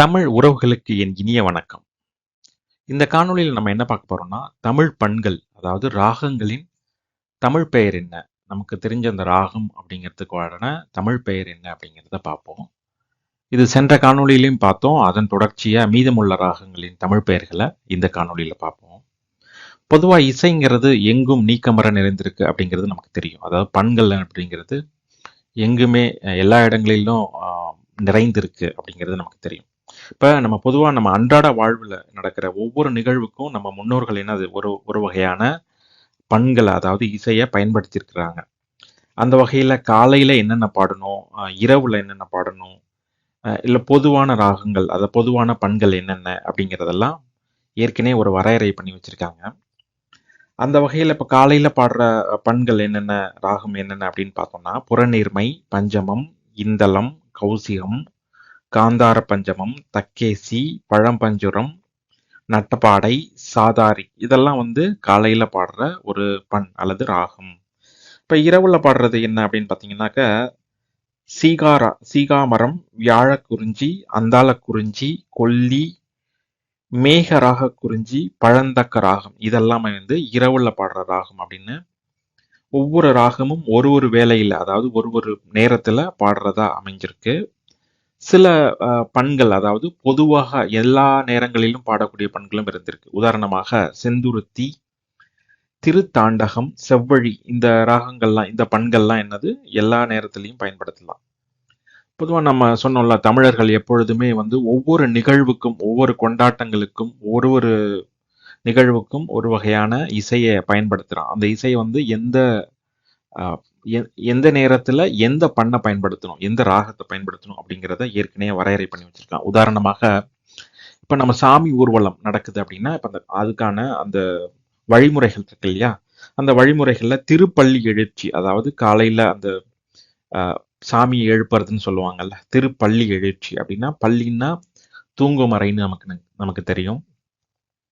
தமிழ் உறவுகளுக்கு என் இனிய வணக்கம். இந்த காணொலியில் நம்ம என்ன பார்க்க போறோம்னா தமிழ் பண்கள் அதாவது ராகங்களின் தமிழ் பெயர் என்ன? நமக்கு தெரிஞ்ச அந்த ராகம் அப்படிங்கிறதுக்கான தமிழ் பெயர் என்ன அப்படிங்கிறத பார்ப்போம். இது சென்ற காணொளியிலையும் பார்த்தோம். அதன் தொடர்ச்சியாக மீதமுள்ள ராகங்களின் தமிழ் பெயர்களை இந்த காணொலியில் பார்ப்போம். பொதுவாக இசைங்கிறது எங்கும் நீக்கமர நிறைந்திருக்கு அப்படிங்கிறது நமக்கு தெரியும். அதாவது பண்கள் அப்படிங்கிறது எங்குமே எல்லா இடங்களிலும் நிறைந்திருக்கு அப்படிங்கிறது நமக்கு தெரியும். இப்ப நம்ம பொதுவா நம்ம அன்றாட வாழ்வுல நடக்கிற ஒவ்வொரு நிகழ்வுக்கும் நம்ம முன்னோர்கள் என்னது ஒரு ஒரு வகையான பண்களை அதாவது இசையை பயன்படுத்தியிருக்கிறாங்க. அந்த வகையில காலையில என்னென்ன பாடணும் இரவில் இரவுல என்னென்ன பாடணும் இல்லை இல்ல பொதுவான ராகங்கள் அத பொதுவான பண்கள் என்னென்ன அப்படிங்கிறதெல்லாம் ஏற்கனவே ஒரு வரையறை பண்ணி வச்சிருக்காங்க. அந்த வகையில இப்ப காலையில பாடுற பண்கள் என்னென்ன ராகம் என்னென்ன அப்படின்னு பார்த்தோம்னா புறநீர்மை பஞ்சமம் இந்தளம் கௌசிகம் காந்தார பஞ்சமம் தக்கேசி பழம்பஞ்சுரம் நட்டப்பாடை சாதாரி இதெல்லாம் வந்து காலையில் பாடுற ஒரு பண் அல்லது ராகம். இப்போ இரவில் பாடுறது என்ன அப்படின்னு பார்த்தீங்கன்னாக்க சீகாரா சீகாமரம் வியாழக்குறிஞ்சி அந்தாள குறிஞ்சி கொல்லி மேக ராக குறிஞ்சி பழந்தக்க ராகம் இதெல்லாமே வந்து இரவுல பாடுற ராகம் அப்படின்னு ஒவ்வொரு ராகமும் ஒரு ஒரு வேலையில் அதாவது ஒரு ஒரு நேரத்தில் பாடுறதா அமைஞ்சிருக்கு. சில பண்கள் அதாவது பொதுவாக எல்லா நேரங்களிலும் பாடக்கூடிய பண்களும் இருந்திருக்கு. உதாரணமாக செந்துருத்தி திருத்தாண்டகம் செவ்வழி இந்த ராகங்கள்லாம் இந்த பண்கள்லாம் என்னது? எல்லா நேரத்திலையும் பயன்படுத்தலாம். பொதுவா நம்ம சொன்னோம்ல தமிழர்கள் எப்பொழுதுமே வந்து ஒவ்வொரு நிகழ்வுக்கும் ஒவ்வொரு கொண்டாட்டங்களுக்கும் ஒரு ஒரு நிகழ்வுக்கும் ஒரு வகையான இசையை பயன்படுத்துறான். அந்த இசை வந்து எந்த எந்த நேரத்துல எந்த பண்ணை பயன்படுத்தணும் எந்த ராகத்தை பயன்படுத்தணும் அப்படிங்கிறத ஏற்கனவே வரையறை பண்ணி வச்சிருக்கான். உதாரணமாக இப்ப நம்ம சாமி ஊர்வலம் நடக்குது அப்படின்னா இப்ப அந்த அதுக்கான அந்த வழிமுறைகள் இருக்கு இல்லையா? அந்த வழிமுறைகள்ல திருப்பள்ளி எழுச்சி அதாவது காலையில அந்த ஆஹ், சாமியை எழுப்புறதுன்னு சொல்லுவாங்கல்ல திருப்பள்ளி எழுச்சி அப்படின்னா பள்ளின்னா தூங்கும் அறைன்னு நமக்கு நமக்கு தெரியும்.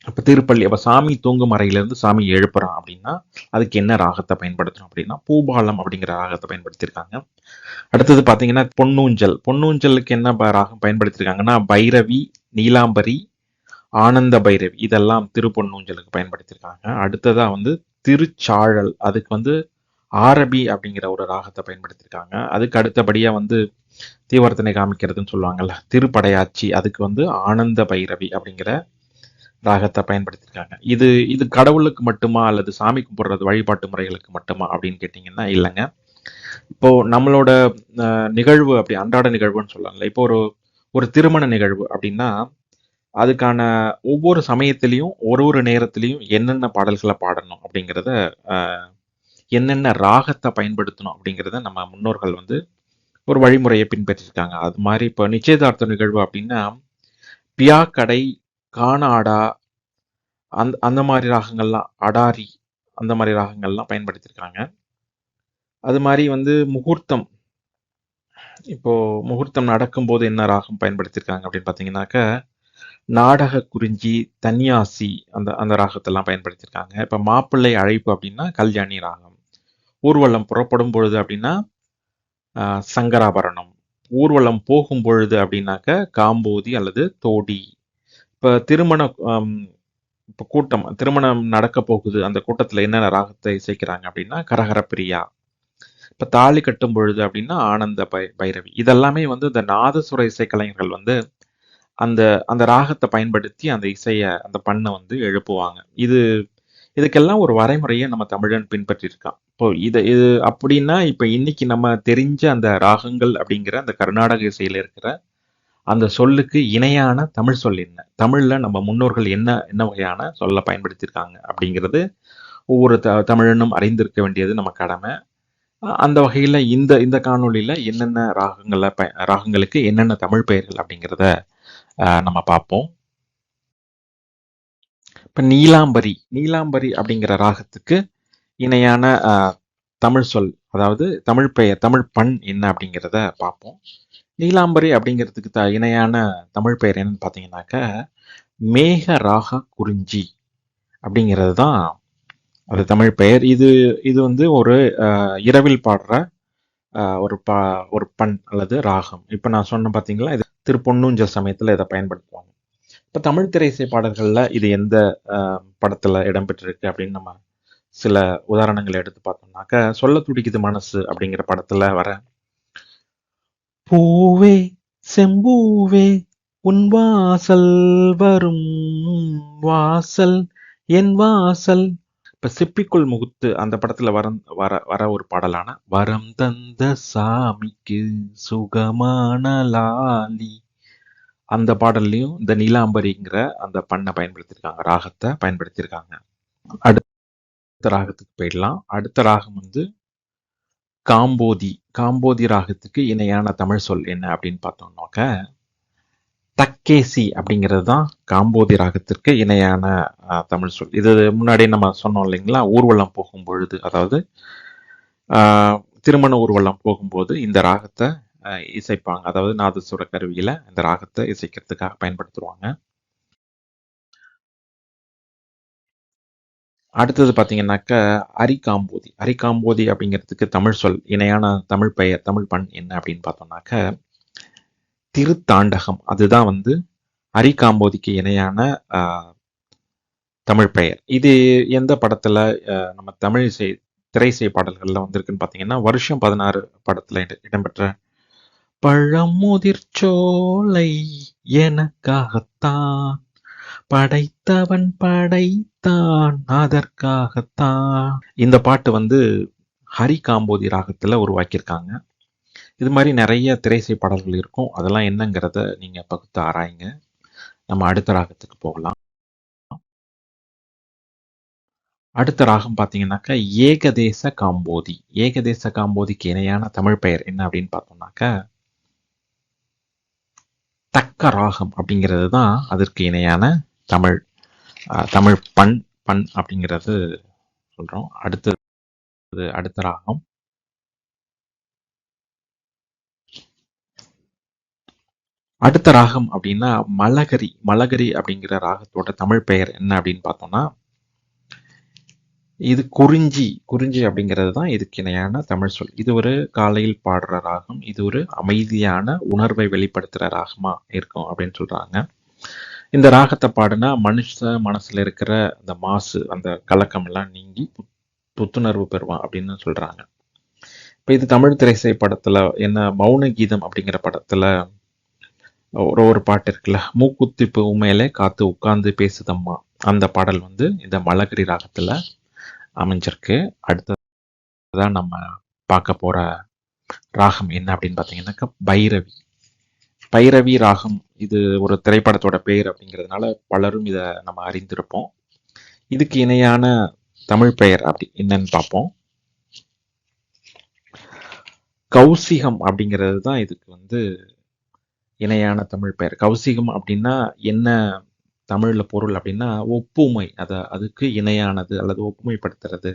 இப்போ திருப்பள்ளி அப்போ சாமி தூங்கும் அறையிலேருந்து சாமி எழுப்புறான் அப்படின்னா அதுக்கு என்ன ராகத்தை பயன்படுத்தணும் அப்படின்னா பூபாலம் அப்படிங்கிற ராகத்தை பயன்படுத்தியிருக்காங்க. அடுத்தது பார்த்தீங்கன்னா பொன்னூஞ்சல். பொன்னூஞ்சலுக்கு என்ன ப- ராகம் பயன்படுத்தியிருக்காங்கன்னா பைரவி நீலாம்பரி ஆனந்த பைரவி. இதெல்லாம் திருப்பொன்னூஞ்சலுக்கு பயன்படுத்தியிருக்காங்க. அடுத்ததாக வந்து திருச்சாழல். அதுக்கு வந்து ஆரபி அப்படிங்கிற ஒரு ராகத்தை பயன்படுத்தியிருக்காங்க. அதுக்கு அடுத்தபடியாக வந்து தீவர்த்தனை காமிக்கிறதுன்னு சொல்லுவாங்கல்ல திருப்படையாச்சி. அதுக்கு வந்து ஆனந்த பைரவி அப்படிங்கிற ராகத்தை பயன்படுத்தியிருக்காங்க இது இது கடவுளுக்கு மட்டுமா அல்லது சாமி கும்பிடுறது வழிபாட்டு முறைகளுக்கு மட்டுமா அப்படின்னு கேட்டிங்கன்னா இல்லைங்க. இப்போ நம்மளோட நிகழ்வு அப்படி அன்றாட நிகழ்வுன்னு சொல்லலாம்ல. இப்போ ஒரு ஒரு திருமண நிகழ்வு அப்படின்னா அதுக்கான ஒவ்வொரு சமயத்திலையும் ஒரு ஒரு நேரத்திலையும் என்னென்ன பாடல்களை பாடணும் அப்படிங்கிறத என்னென்ன ராகத்தை பயன்படுத்தணும் அப்படிங்கிறத நம்ம முன்னோர்கள் வந்து ஒரு வழிமுறையை பின்பற்றிருக்காங்க. அது மாதிரி இப்போ நிச்சயதார்த்த நிகழ்வு அப்படின்னா பியாக்கடை கானாடா அந்த அந்த மாதிரி ராகங்கள்லாம் அடாரி அந்த மாதிரி ராகங்கள்லாம் பயன்படுத்தியிருக்காங்க அது மாதிரி வந்து முகூர்த்தம். இப்போது முகூர்த்தம் நடக்கும்போது என்ன ராகம் பயன்படுத்தியிருக்காங்க அப்படின்னு பார்த்தீங்கன்னாக்க நாடக குறிஞ்சி தன்யாசி அந்த அந்த ராகத்தெல்லாம் பயன்படுத்தியிருக்காங்க இப்போ மாப்பிள்ளை அழைப்பு அப்படின்னா கல்யாணி ராகம். ஊர்வலம் புறப்படும் பொழுது அப்படின்னா சங்கராபரணம். ஊர்வலம் போகும் பொழுது அப்படின்னாக்க காம்போதி அல்லது தோடி. இப்போ திருமண இப்போ கூட்டம் திருமணம் நடக்க போகுது. அந்த கூட்டத்தில் என்னென்ன ராகத்தை இசைக்கிறாங்க அப்படின்னா கரகர பிரியா. இப்போ தாலி கட்டும் பொழுது அப்படின்னா ஆனந்த பை பைரவி. இதெல்லாமே வந்து இந்த நாதசுர இசைக்கலைஞர்கள் வந்து அந்த அந்த ராகத்தை பயன்படுத்தி அந்த இசையை அந்த பண்ணை வந்து எழுப்புவாங்க. இது இதுக்கெல்லாம் ஒரு வரைமுறையை நம்ம தமிழன் பின்பற்றியிருக்கான் இப்போ இது இது அப்படின்னா இப்போ இன்னைக்கு நம்ம தெரிஞ்ச அந்த ராகங்கள் அப்படிங்கிற அந்த கர்நாடக இசையில இருக்கிற அந்த சொல்லுக்கு இணையான தமிழ் சொல் என்ன? தமிழ்ல நம்ம முன்னோர்கள் என்ன என்ன வகையான சொல்ல பயன்படுத்தியிருக்காங்க அப்படிங்கிறது ஒவ்வொரு த தமிழனும் அறிந்திருக்க வேண்டியது நம்ம கடமை. அந்த வகையில இந்த இந்த காணொலியில் என்னென்ன ராகங்களை ப ராகங்களுக்கு என்னென்ன தமிழ் பெயர்கள் அப்படிங்கிறத நம்ம பார்ப்போம். இப்ப நீலாம்பரி நீலாம்பரி அப்படிங்கிற ராகத்துக்கு இணையான அஹ், தமிழ் சொல் அதாவது தமிழ் பெயர் தமிழ் பண் என்ன அப்படிங்கிறத பார்ப்போம். நீலாம்பரி அப்படிங்கிறதுக்கு த இணையான தமிழ் பெயர் என்னன்னு பார்த்தீங்கன்னாக்க மேக ராக குறிஞ்சி அப்படிங்கிறது தான் அது தமிழ் பெயர். இது இது வந்து ஒரு அஹ், இரவில் பாடுற ஒரு ப ஒரு பண் அல்லது ராகம். இப்போ நான் சொன்னேன் பார்த்தீங்களா இது திருப்பொன்னூஞ்சல் சமயத்தில் இதை பயன்படுத்துவாங்க. இப்போ தமிழ் திரைசை பாடல்களில் இது எந்த படத்தில் படத்துல இடம்பெற்றிருக்கு அப்படின்னு நம்ம சில உதாரணங்களை எடுத்து பார்த்தோம்னாக்க சொல்ல துடிக்குது மனசு அப்படிங்கிற படத்துல வர பூவே செம்பூவே உன் வாசல் வரும் வாசல் என் வாசல். இப்ப சிப்பிக்குள் முகுத்து அந்த படத்துல வர வர வர ஒரு பாடலான வரம் தந்த சாமிக்கு சுகமான லாலி அந்த பாடல்லையும் இந்த நீலாம்பரிங்கிற அந்த பண்ணை பயன்படுத்தியிருக்காங்க ராகத்தை பயன்படுத்தியிருக்காங்க அடுத்த ராகத்துக்கு போயிடலாம். அடுத்த ராகம் வந்து காம்போதி காம்போதி ராகத்துக்கு இணையான தமிழ் சொல் என்ன அப்படின்னு பார்த்தோம்னாக்க தக்கேசி அப்படிங்கிறது தான் காம்போதி ராகத்திற்கு இணையான தமிழ் சொல். இது முன்னாடி நம்ம சொன்னோம் இல்லைங்களா? ஊர்வலம் போகும் பொழுது அதாவது ஆஹ், திருமண ஊர்வலம் போகும்போது இந்த ராகத்தை இசைப்பாங்க. அதாவது நாதசுர கருவியில இந்த ராகத்தை இசைக்கிறதுக்காக பயன்படுத்துவாங்க. அடுத்தது பார்த்தீங்கன்னாக்க அரிகாம்போதி. அரிகாம்போதி அப்படிங்கிறதுக்கு தமிழ் சொல் இணையான தமிழ் பெயர் தமிழ் பண் என்ன அப்படின்னு பார்த்தோம்னாக்க திருத்தாண்டகம். அதுதான் வந்து அரிகாம்போதிக்கு இணையான ஆஹ், தமிழ் பெயர். இது எந்த படத்துல நம்ம தமிழ் இசை திரைசை பாடல்கள்ல வந்திருக்குன்னு பார்த்தீங்கன்னா வருஷம் பதினாறு படத்துல இடம்பெற்ற பழமுதிர்ச்சோலை எனக்காகத்தான் படைத்தவன் படைத்தான் அதற்காகத்தான். இந்த பாட்டு வந்து ஹரி காம்போதி ராகத்துல உருவாக்கியிருக்காங்க. இது மாதிரி நிறைய திரைசை பாடல்கள் இருக்கும். அதெல்லாம் என்னங்கிறத நீங்க பகுத்து ஆராயுங்க. நம்ம அடுத்த ராகத்துக்கு போகலாம். அடுத்த ராகம் பார்த்தீங்கன்னாக்கா ஏகதேச காம்போதி. ஏகதேச காம்போதிக்கு இணையான தமிழ் பெயர் என்ன அப்படின்னு பார்த்தோம்னாக்கா தக்க ராகம் அப்படிங்கிறது தான் அதற்கு இணையான தமிழ் அஹ், தமிழ் பண் பண் அப்படிங்கிறது சொல்றோம். அடுத்தது அடுத்த ராகம். அடுத்த ராகம் அப்படின்னா மலகரி மலகரி அப்படிங்கிற ராகத்தோட தமிழ் பெயர் என்ன அப்படின்னு பார்த்தோம்னா இது குறிஞ்சி குறிஞ்சி அப்படிங்கிறது தான் இதுக்கு இணையான தமிழ் சொல். இது ஒரு காலையில் பாடுற ராகம். இது ஒரு அமைதியான உணர்வை வெளிப்படுத்துற ராகமா இருக்கும் அப்படின்னு சொல்றாங்க. இந்த ராகத்தை பாடுனா மனுஷ மனசுல இருக்கிற அந்த மாசு அந்த கலக்கம் எல்லாம் நீங்கி புத்- புத்துணர்வு பெறுவான் அப்படின்னு சொல்றாங்க. இப்ப இது தமிழ் திரைசை படத்துல என்ன மௌன கீதம் அப்படிங்கிற படத்துல ஒரு ஒரு பாட்டு இருக்குல்ல மூக்குத்தி உண்மையிலே காத்து உட்கார்ந்து பேசுதம்மா அந்த பாடல் வந்து இந்த மலகரி ராகத்துல அமைஞ்சிருக்கு. அடுத்ததான் நம்ம பார்க்க போற ராகம் என்ன அப்படின்னு பார்த்தீங்கன்னாக்கா பைரவி. பைரவி ராகம் இது ஒரு திரைப்படத்தோட பெயர் அப்படிங்கிறதுனால பலரும் இதை நம்ம அறிந்திருப்போம். இதுக்கு இணையான தமிழ் பெயர் அப்படி என்னன்னு பார்ப்போம். கௌசிகம் அப்படிங்கிறது தான் இதுக்கு வந்து இணையான தமிழ் பெயர். கௌசிகம் அப்படின்னா என்ன தமிழ்ல பொருள் அப்படின்னா ஒப்புமை. அதை அதுக்கு இணையானது அல்லது ஒப்புமைப்படுத்துறது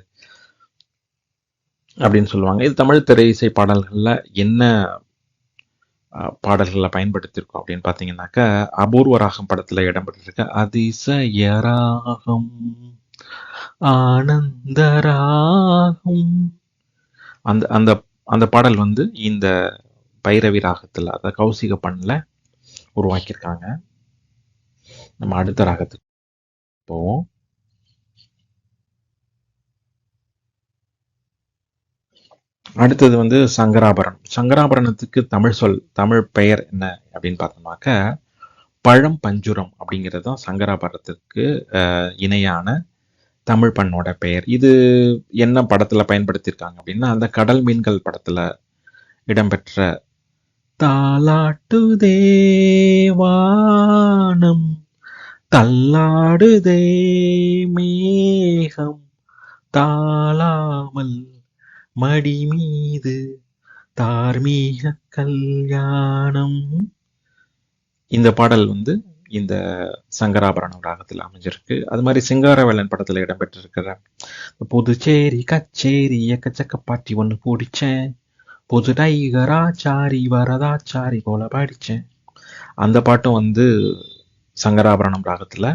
அப்படின்னு சொல்லுவாங்க. இது தமிழ் திரை இசை பாடல்கள்ல என்ன பாடல்களை பயன்படுத்தியிருக்கோம் அப்படின்னு பார்த்தீங்கன்னாக்கா அபூர்வ ராகம் படத்துல இடம்பெற்றிருக்க. அதிசய ராகம் ஆனந்த ராகம் அந்த அந்த அந்த பாடல் வந்து இந்த பைரவி ராகத்துல அதாவது கௌசிக பண்ணில் உருவாக்கியிருக்காங்க. நம்ம அடுத்த ராகத்துக்கு போவோம். அடுத்தது வந்து சங்கராபரணம். சங்கராபரணத்துக்கு தமிழ் சொல் தமிழ் பெயர் என்ன அப்படின்னு பார்த்தோம்னாக்க பழம் பஞ்சுரம் அப்படிங்கிறது தான் சங்கராபரணத்துக்கு இணையான தமிழ் பண்ணோட பெயர். இது என்ன படத்துல பயன்படுத்தியிருக்காங்க அப்படின்னா அந்த கடல் மீன்கள் படத்துல இடம்பெற்ற தாலாட்டுதே தேவானம் தள்ளாடுதே மேகம் தாளா மடி மீது தார்மீக கல்யாணம். இந்த பாடல் வந்து இந்த சங்கராபரணம் ராகத்தில் அமைஞ்சிருக்கு. அது மாதிரி சிங்காரவேலன் படத்துல இடம்பெற்றிருக்கிற புதுச்சேரி கச்சேரி எக்கச்சக்க பாட்டி ஒன்று பிடிச்சேன். புது டைகராச்சாரி வரதாச்சாரி போல பாடிச்சேன். அந்த பாட்டும் வந்து சங்கராபரணம் ராகத்துல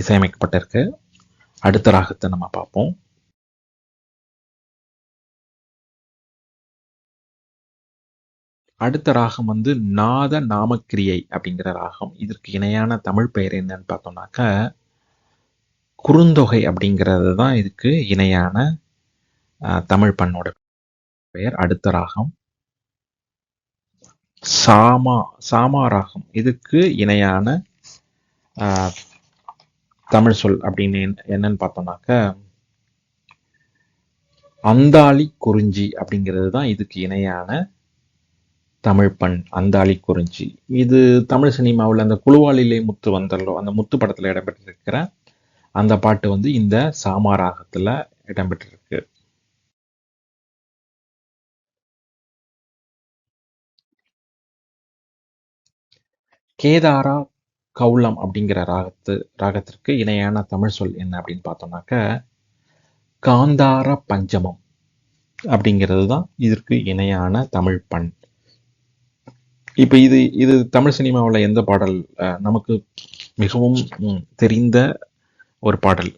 இசையமைக்கப்பட்டிருக்கு. அடுத்த ராகத்தை நம்ம பார்ப்போம். அடுத்த ராகம் வந்து நாத நாமக்கிரியை அப்படிங்கிற ராகம். இதற்கு இணையான தமிழ் பெயர் என்னன்னு பார்த்தோம்னாக்க குறுந்தொகை அப்படிங்கிறது தான் இதுக்கு இணையான அஹ், தமிழ் பண்ணோட பெயர். அடுத்த ராகம் சாமா சாமா ராகம். இதுக்கு இணையான தமிழ் சொல் அப்படின்னு என்னன்னு பார்த்தோம்னாக்க அந்தாளி குறிஞ்சி அப்படிங்கிறது தான் இதுக்கு இணையான தமிழ் பண் அந்தாளி குறிஞ்சி. இது தமிழ் சினிமாவில் அந்த குழுவாளிலே முத்து வந்தல்லோ அந்த முத்து படத்தில் இடம்பெற்றிருக்கிற அந்த பாட்டு வந்து இந்த சாமா ராகத்துல இடம்பெற்றிருக்கு. கேதாரா கவுளம் அப்படிங்கிற ராகத்து ராகத்திற்கு இணையான தமிழ் சொல் என்ன அப்படின்னு பார்த்தோம்னாக்க காந்தார பஞ்சமம் அப்படிங்கிறது தான் இதற்கு இணையான தமிழ் பண். இப்போ இது இது தமிழ் சினிமாவில் எந்த பாடல் அஹ், நமக்கு மிகவும் தெரிந்த ஒரு பாடல்?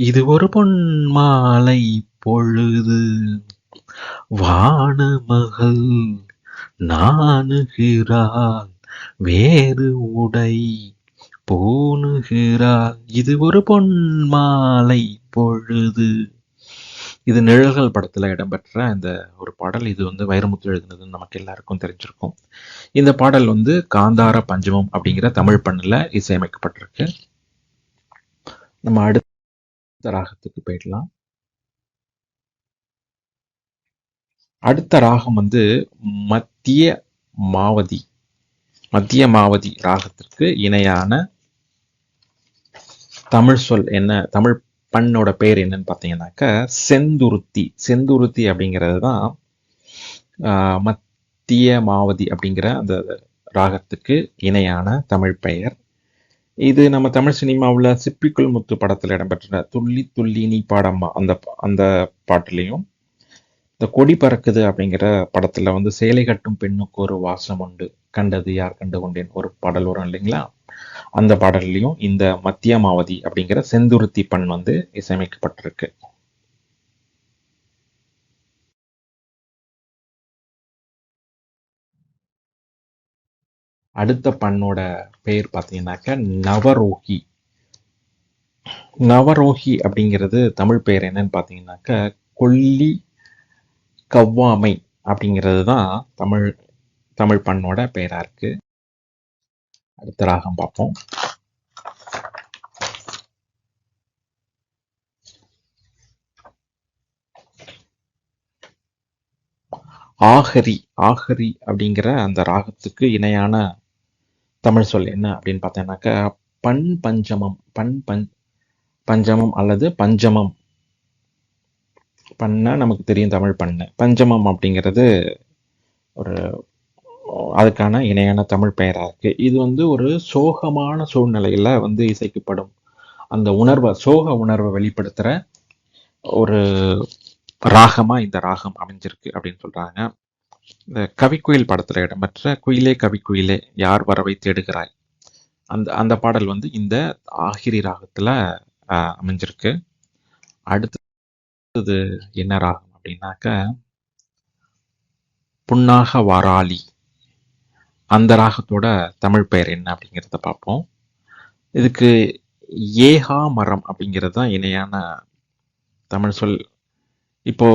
இது ஒரு பொன் மாலை பொழுது வானமகள் நாணுகிறாள் வேறு உடை பூணுகிறாள். இது ஒரு பொன் மாலை பொழுது இது நிழல்கள் படத்துல இடம்பெற்ற இந்த ஒரு பாடல். இது வந்து வைரமுத்து எழுதினதுன்னு நமக்கு எல்லாருக்கும் தெரிஞ்சிருக்கும். இந்த பாடல் வந்து காந்தார பஞ்சமம் அப்படிங்கிற தமிழ் பண்ணுல இசையமைக்கப்பட்டிருக்கு. நம்ம அடுத்த ராகத்துக்கு போயிடலாம். அடுத்த ராகம் வந்து மத்திய மாவதி மத்திய மாவதி ராகத்திற்கு இணையான தமிழ் சொல் என்ன தமிழ் பண்ணோட பேர் என்னன்னு பார்த்தீங்கன்னாக்க செந்துருத்தி. செந்துருத்தி அப்படிங்கிறது தான் ஆஹ், மத்திய மாவதி அப்படிங்கிற அந்த ராகத்துக்கு இணையான தமிழ் பெயர். இது நம்ம தமிழ் சினிமாவில் சிப்பிக்குள் முத்து படத்தில் இடம்பெற்ற துள்ளி துள்ளி நீ பாடம்மா அந்த அந்த பாட்டுலேயும் இந்த கொடி பறக்குது அப்படிங்கிற படத்துல வந்து சேலை கட்டும் பெண்ணுக்கு ஒரு வாசம் உண்டு. கண்டது யார் கண்டு கொண்டேன்? ஒரு பாடல் வரும் இல்லைங்களா? அந்த பாடல்லையும் இந்த மத்தியமாவதி அப்படிங்கிற செந்துருத்தி பண் வந்து இசையமைக்கப்பட்டிருக்கு. அடுத்த பண்ணோட பெயர் பார்த்தீங்கன்னாக்க நவரோகி. நவரோகி அப்படிங்கிறது தமிழ் பெயர் என்னன்னு பார்த்தீங்கன்னாக்க கொல்லி கவ்வாமை அப்படிங்கிறது தான் தமிழ் தமிழ் பண்ணோட பெயரா இருக்கு. அடுத்த ராகம் பார்ப்போம். ஆஹரி ஆஹரி அப்படிங்கிற அந்த ராகத்துக்கு இணையான தமிழ் சொல் என்ன அப்படின்னு பார்த்தேன்னாக்கா பண் பஞ்சமம் பண் பஞ் பஞ்சமம் அல்லது பஞ்சமம். பண்ண நமக்கு தெரியும் தமிழ் பண்ண. பஞ்சமம் அப்படிங்கிறது ஒரு அதுக்கான இணையான தமிழ் பெயரா இருக்கு. இது வந்து ஒரு சோகமான சூழ்நிலையில வந்து இசைக்கப்படும். அந்த உணர்வை சோக உணர்வை வெளிப்படுத்துற ஒரு ராகமா இந்த ராகம் அமைஞ்சிருக்கு அப்படின்னு சொல்றாங்க. இந்த கவிக்குயில் படத்துல இடம்பெற்ற குயிலே கவிக்குயிலே யார் வரவை தேடுகிறாய்? அந்த அந்த பாடல் வந்து இந்த ஆகிரி ராகத்துல அமைஞ்சிருக்கு. அடுத்தது என்ன ராகம் அப்படின்னாக்க புன்னாக வாராளி. அந்த ராகத்தோட தமிழ் பெயர் என்ன அப்படிங்கிறத பார்ப்போம். இதுக்கு ஏஹா மரம் அப்படிங்கிறது தான் இணையான தமிழ் சொல். இப்போ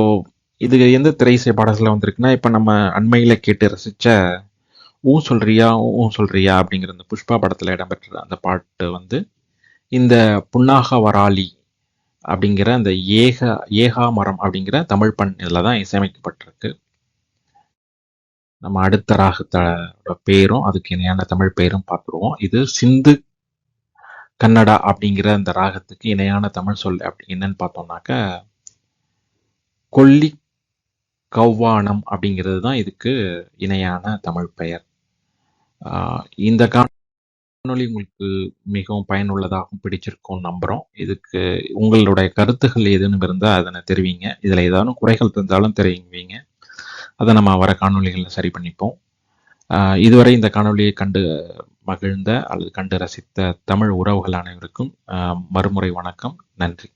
இது எந்த திரைசை பாடல்கள் வந்திருக்குன்னா இப்போ நம்ம அண்மையில் கேட்டு ரசித்த ஊ சொல்றியா ஊ சொல்றியா அப்படிங்கிற அந்த புஷ்பா படத்தில் இடம்பெற்ற அந்த பாட்டு வந்து இந்த புன்னாக வராளி அப்படிங்கிற அந்த ஏக ஏகா மரம் அப்படிங்கிற தமிழ் பண் இதில் தான் இசையமைக்கப்பட்டிருக்கு. நம்ம அடுத்த ராகத்தோட பேரும் அதுக்கு இணையான தமிழ் பெயரும் பார்த்துருவோம். இது சிந்து கன்னடா அப்படிங்கிற அந்த ராகத்துக்கு இணையான தமிழ் சொல் அப்படி என்னன்னு பார்த்தோம்னாக்க கொல்லி கவ்வானம் அப்படிங்கிறது தான் இதுக்கு இணையான தமிழ் பெயர். இந்த காணொலி உங்களுக்கு மிகவும் பயனுள்ளதாகவும் பிடிச்சிருக்கும் நம்புகிறோம் இதுக்கு உங்களுடைய கருத்துக்கள் எதுன்னு இருந்தால் அதனை தெரிவிங்க. இதில் ஏதாவது குறைகள் இருந்தாலும் தெரிவிங்க. அதை நம்ம வர காணொலிகளில் சரி பண்ணிப்போம். ஆஹ் இதுவரை இந்த காணொலியை கண்டு மகிழ்ந்த அல்லது கண்டு ரசித்த தமிழ் உறவுகள் அனைவருக்கும் மறுமுறை வணக்கம். நன்றி.